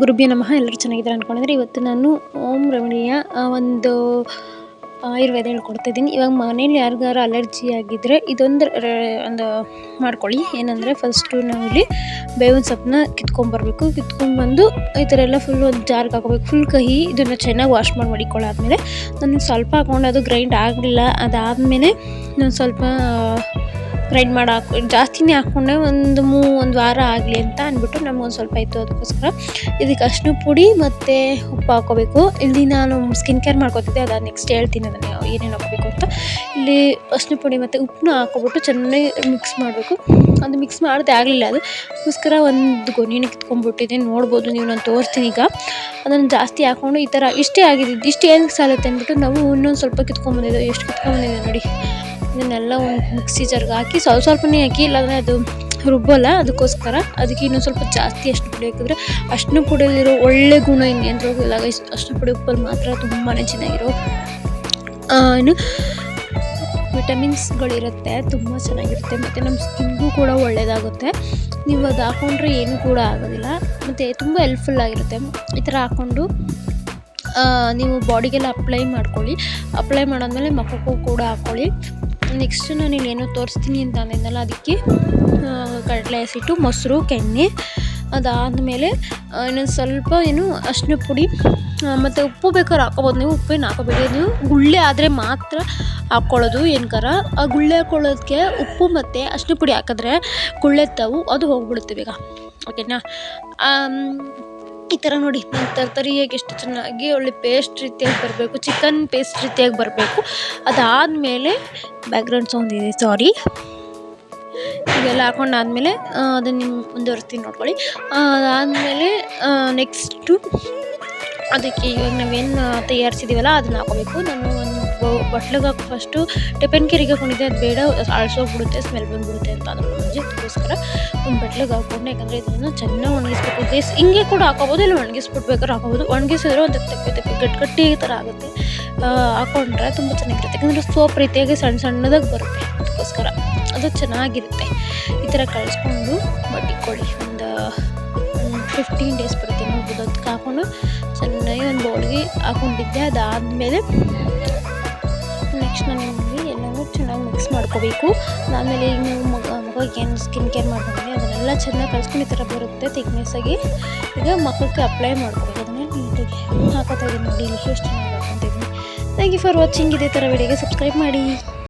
ಗುರುಭ್ಯ ನಮಃ. ಎಲ್ಲರೂ ಚೆನ್ನಾಗಿದ್ದಾರೆ ಅಂದ್ಕೊಂಡಿದ್ರೆ ಇವತ್ತು ನಾನು ಓಂ ರೆಮಿಡಿಯ ಒಂದು ಆಯುರ್ವೇದ ಹೇಳ್ಕೊಡ್ತಿದ್ದೀನಿ. ಇವಾಗ ಮನೇಲಿ ಯಾರಿಗಾರು ಅಲರ್ಜಿ ಆಗಿದ್ದರೆ ಇದೊಂದು ಒಂದು ಮಾಡ್ಕೊಳ್ಳಿ. ಏನಂದರೆ ಫಸ್ಟು ನಾವಿಲ್ಲಿ ಬೇವಿನ ಸೊಪ್ಪನ್ನ ಕಿತ್ಕೊಂಡ್ಬರ್ಬೇಕು ಕಿತ್ಕೊಂಡ್ಬಂದು ಈ ಥರ ಎಲ್ಲ ಫುಲ್ ಒಂದು ಜಾರ್ಗೆ ಹಾಕೋಬೇಕು. ಫುಲ್ ಕಹಿ, ಇದನ್ನು ಚೆನ್ನಾಗಿ ವಾಶ್ ಮಾಡಿ ಮಡಿಕೊಳ್ಳಾದ್ಮೇಲೆ, ನಾನು ಸ್ವಲ್ಪ ಹಾಕೊಂಡು ಅದು ಗ್ರೈಂಡ್ ಆಗಲಿಲ್ಲ, ಅದಾದಮೇಲೆ ನಾನು ಸ್ವಲ್ಪ ಗ್ರೈಂಡ್ ಮಾಡಿ ಹಾಕೊ ಜಾಸ್ತಿನೇ ಹಾಕ್ಕೊಂಡೆ ಒಂದು ಮೂ, ಒಂದು ವಾರ ಆಗಲಿ ಅಂತ ಅಂದ್ಬಿಟ್ಟು ನಮಗೊಂದು ಸ್ವಲ್ಪ ಇತ್ತು ಅದಕ್ಕೋಸ್ಕರ. ಇದಕ್ಕೆ ಅರಿಶಿನ ಪುಡಿ ಮತ್ತು ಉಪ್ಪು ಹಾಕೋಬೇಕು. ಇಲ್ಲಿ ನಾನು ಸ್ಕಿನ್ ಕೇರ್ ಮಾಡ್ಕೊತಿದ್ದೆ, ಅದು ನೆಕ್ಸ್ಟ್ ಹೇಳ್ತೀನಿ ಅದನ್ನು ಏನೇನು ಹಾಕೋಬೇಕು ಅಂತ. ಇಲ್ಲಿ ಅರಿಶಿನ ಪುಡಿ ಮತ್ತು ಉಪ್ಪನ್ನ ಹಾಕೋಬಿಟ್ಟು ಚೆನ್ನಾಗಿ ಮಿಕ್ಸ್ ಮಾಡಬೇಕು. ಅದು ಮಿಕ್ಸ್ ಮಾಡ್ದೆ ಆಗಲಿಲ್ಲ ಅದು. ಅದಕ್ಕೋಸ್ಕರ ಒಂದು ಗೊನೆನ ಕಿತ್ಕೊಂಡ್ಬಿಟ್ಟಿದೆ ನೋಡ್ಬೋದು ನೀವು, ನಾನು ತೋರಿಸ್ತೀನಿ ಈಗ. ಅದನ್ನು ಜಾಸ್ತಿ ಹಾಕ್ಕೊಂಡು ಈ ಥರ ಇಷ್ಟೇ ಆಗಿದೆ ಇಷ್ಟು ಏನಕ್ಕೆ ಸಾಲುತ್ತೆ ಅಂದ್ಬಿಟ್ಟು ನಾವು ಇನ್ನೊಂದು ಸ್ವಲ್ಪ ಕಿತ್ಕೊಂಡ್ಬಂದಿದ್ದು ಎಷ್ಟು ಕಿತ್ಕೊಂಡ್ಬಂದಿದ್ದೆ ನೋಡಿ. ಇದನ್ನೆಲ್ಲ ಒಂದು ಮಿಕ್ಸಿ ಜಾರ್ಗೆ ಹಾಕಿ ಸ್ವಲ್ಪ ಸ್ವಲ್ಪನೇ ಹಾಕಿ, ಇಲ್ಲಾಂದರೆ ಅದು ರುಬ್ಬಲ್ಲ, ಅದಕ್ಕೋಸ್ಕರ. ಅದಕ್ಕೆ ಇನ್ನೊಂದು ಸ್ವಲ್ಪ ಜಾಸ್ತಿ ಅಷ್ಟು ಪುಡಿ ಹಾಕಿದ್ರೆ ಅಷ್ಟು ಪುಡಿಯಲ್ಲಿರೋ ಒಳ್ಳೆ ಗುಣ ಇನ್ನೇನು ಇಲ್ಲ ಅಷ್ಟು ಪುಡಿ ಉಪ್ಪಲ್ಲಿ ಮಾತ್ರ ತುಂಬಾ ಚೆನ್ನಾಗಿರೋ ಏನು ವಿಟಮಿನ್ಸ್ಗಳಿರುತ್ತೆ. ತುಂಬ ಚೆನ್ನಾಗಿರುತ್ತೆ. ಮತ್ತು ನಮ್ಮ ಸ್ಕಿನ್ಗೂ ಕೂಡ ಒಳ್ಳೆಯದಾಗುತ್ತೆ ನೀವು ಅದು ಹಾಕ್ಕೊಂಡ್ರೆ ಏನು ಕೂಡ ಆಗೋದಿಲ್ಲ. ಮತ್ತು ತುಂಬ ಹೆಲ್ಪ್ಫುಲ್ ಆಗಿರುತ್ತೆ. ಈ ಥರ ಹಾಕ್ಕೊಂಡು ನೀವು ಬಾಡಿಗೆಲ್ಲ ಅಪ್ಲೈ ಮಾಡ್ಕೊಳ್ಳಿ. ಅಪ್ಲೈ ಮಾಡಾದ್ಮೇಲೆ ಮುಖಕ್ಕೂ ಕೂಡ ಹಾಕ್ಕೊಳ್ಳಿ. ನೆಕ್ಸ್ಟ್ ನಾನು ಏನೋ ತೋರಿಸ್ತೀನಿ ಅಂತ ಅಂದಿದ್ದೆನಲ್ಲ ಅದಕ್ಕೆ ಕಡಲೆ ಹಸಿಟ್ಟು, ಮೊಸರು, ಕೆಣ್ಣೆ, ಅದಾದಮೇಲೆ ಇನ್ನೊಂದು ಸ್ವಲ್ಪ ಏನು ಅರಿಶಿನ ಪುಡಿ ಮತ್ತು ಉಪ್ಪು ಬೇಕಾದ್ರೆ ಹಾಕೋಬೋದು ನೀವು ಉಪ್ಪೇನು ಹಾಕೋಬೇಡಿ ನೀವು ಗುಳ್ಳೆ ಆದರೆ ಮಾತ್ರ ಹಾಕ್ಕೊಳ್ಳೋದು ಏನಕ್ಕಾರ ಆ ಗುಳ್ಳೆ ಹಾಕ್ಕೊಳ್ಳೋದಕ್ಕೆ ಉಪ್ಪು ಮತ್ತು ಅರಿಶಿನ ಪುಡಿ ಹಾಕಿದ್ರೆ ಗುಳ್ಳೆ ತಾವು, ಅದು ಹೋಗ್ಬಿಡುತ್ತೆ ಬೇಗ. ಓಕೆನಾ? ಈ ಥರ ನೋಡಿ ತರ್ತರಿಯಾಗಿ ಎಷ್ಟು ಚೆನ್ನಾಗಿ ಒಳ್ಳೆ ಪೇಸ್ಟ್ ರೀತಿಯಾಗಿ ಬರಬೇಕು ಚಿಕನ್ ಪೇಸ್ಟ್ ರೀತಿಯಾಗಿ ಬರಬೇಕು. ಅದಾದಮೇಲೆ ಬ್ಯಾಕ್ಗ್ರೌಂಡ್ ಸೌಂಡ್ ಇದೆ ಸಾರಿ ಇದೆಲ್ಲ ಆದಮೇಲೆ ಅದನ್ನು ನಿಮ್ಮ ಮುಂದುವರಿಸ್ತೀನಿ ನೋಡ್ಕೊಳ್ಳಿ. ಅದಾದಮೇಲೆ ನೆಕ್ಸ್ಟು ಅದಕ್ಕೆ ಇವಾಗ ನಾವೇನು ತಯಾರಿಸಿದೀವಲ್ಲ, ಅದನ್ನ ಹಾಕೋಬೇಕು. ನಾನು ಒಂದು ಬಟ್ಲಿಗೆ ಹಾಕಿ ಫಸ್ಟು ಟಿಫನ್ ಹಾಕೊಂಡಿದ್ದೆ. ಅದು ಬೇಡ ಅಳ್ಸೋಗ್ಬಿಡುತ್ತೆ ಸ್ಮೆಲ್ ಬಂದ್ಬಿಡುತ್ತೆ ಅಂತ ಅದ್ರ ಮುಂಚೆ ಅದಕ್ಕೋಸ್ಕರ ಒಂದು ಬಟ್ಲಿಗೆ ಹಾಕ್ಕೊಂಡು, ಯಾಕಂದರೆ ಇದನ್ನು ಚೆನ್ನಾಗಿ ಒಣಗಿಸ್ಬೇಕು. ಗೇಸ್ ಹಿಂಗೆ ಕೂಡ ಹಾಕೋಬೋದು ಇಲ್ಲ ಒಣಗಿಸ್ಬಿಟ್ಟು ಬೇಕಾದ್ರೆ ಹಾಕೋಬೋದು ಒಣಗಿಸಿದ್ರೆ ಒಂದು ತಪ್ಪಿ, ತೆಪ್ಪೆ ಗಟ್ಟಿ ಈ ಥರ ಆಗುತ್ತೆ. ಹಾಕೊಂಡ್ರೆ ತುಂಬ ಚೆನ್ನಾಗಿರುತ್ತೆ. ಯಾಕಂದರೆ ಸೋಪ್ ರೀತಿಯಾಗಿ ಸಣ್ಣ ಸಣ್ಣದಾಗಿ ಬರುತ್ತೆ. ಅದಕ್ಕೋಸ್ಕರ ಅದು ಚೆನ್ನಾಗಿರುತ್ತೆ. ಈ ಥರ ಕಳಿಸ್ಕೊಂಡು ಕೊಡಿ. ಒಂದು ಫಿಫ್ಟೀನ್ ಡೇಸ್ ಬರುತ್ತೆ ನೋಡ್ಬೋದು ಅದಕ್ಕೆ ಹಾಕೊಂಡು ಚೆನ್ನಾಗಿ ಒಂದು ಬೌಲ್ಗೆ ಹಾಕೊಂಡಿದ್ದೆ, ಅದಾದಮೇಲೆ ನೆಕ್ಸ್ಟ್ ನಾನು ನಿಮಗೆ ಎಲ್ಲವೂ ಚೆನ್ನಾಗಿ ಮಿಕ್ಸ್ ಮಾಡ್ಕೋಬೇಕು. ಆಮೇಲೆ ಈಗ ನೀವು ಮಗ ಮಗಳಿಗೆ ಏನು ಸ್ಕಿನ್ ಕೇರ್ ಮಾಡ್ಕೊಂಡ್ರೆ ಅದನ್ನೆಲ್ಲ ಚೆನ್ನಾಗಿ ಕಳ್ಸ್ಕೊಂಡು ಈ ಥರ ಬರುತ್ತೆ ಥಿಕ್ನೆಸ್ಸಾಗಿ ಈಗ ಮಕ್ಕಳಿಗೆ ಅಪ್ಲೈ ಮಾಡ್ಕೋಬೇಕು. ಅದನ್ನು ನೀಟಾಗಿ ಹಾಕೋತಾ ಇದ್ದೀನಿ ನೋಡಿ, ಇಲ್ಲಿ ಎಷ್ಟು ಚೆನ್ನಾಗಿ ಹಾಕೊತಿದ್ದೀನಿ ಥ್ಯಾಂಕ್ ಯು ಫಾರ್ ವಾಚಿಂಗ್ ಇದೇ ಥರ ವಿಡಿಯೋಗೆ ಸಬ್ಸ್ಕ್ರೈಬ್ ಮಾಡಿ.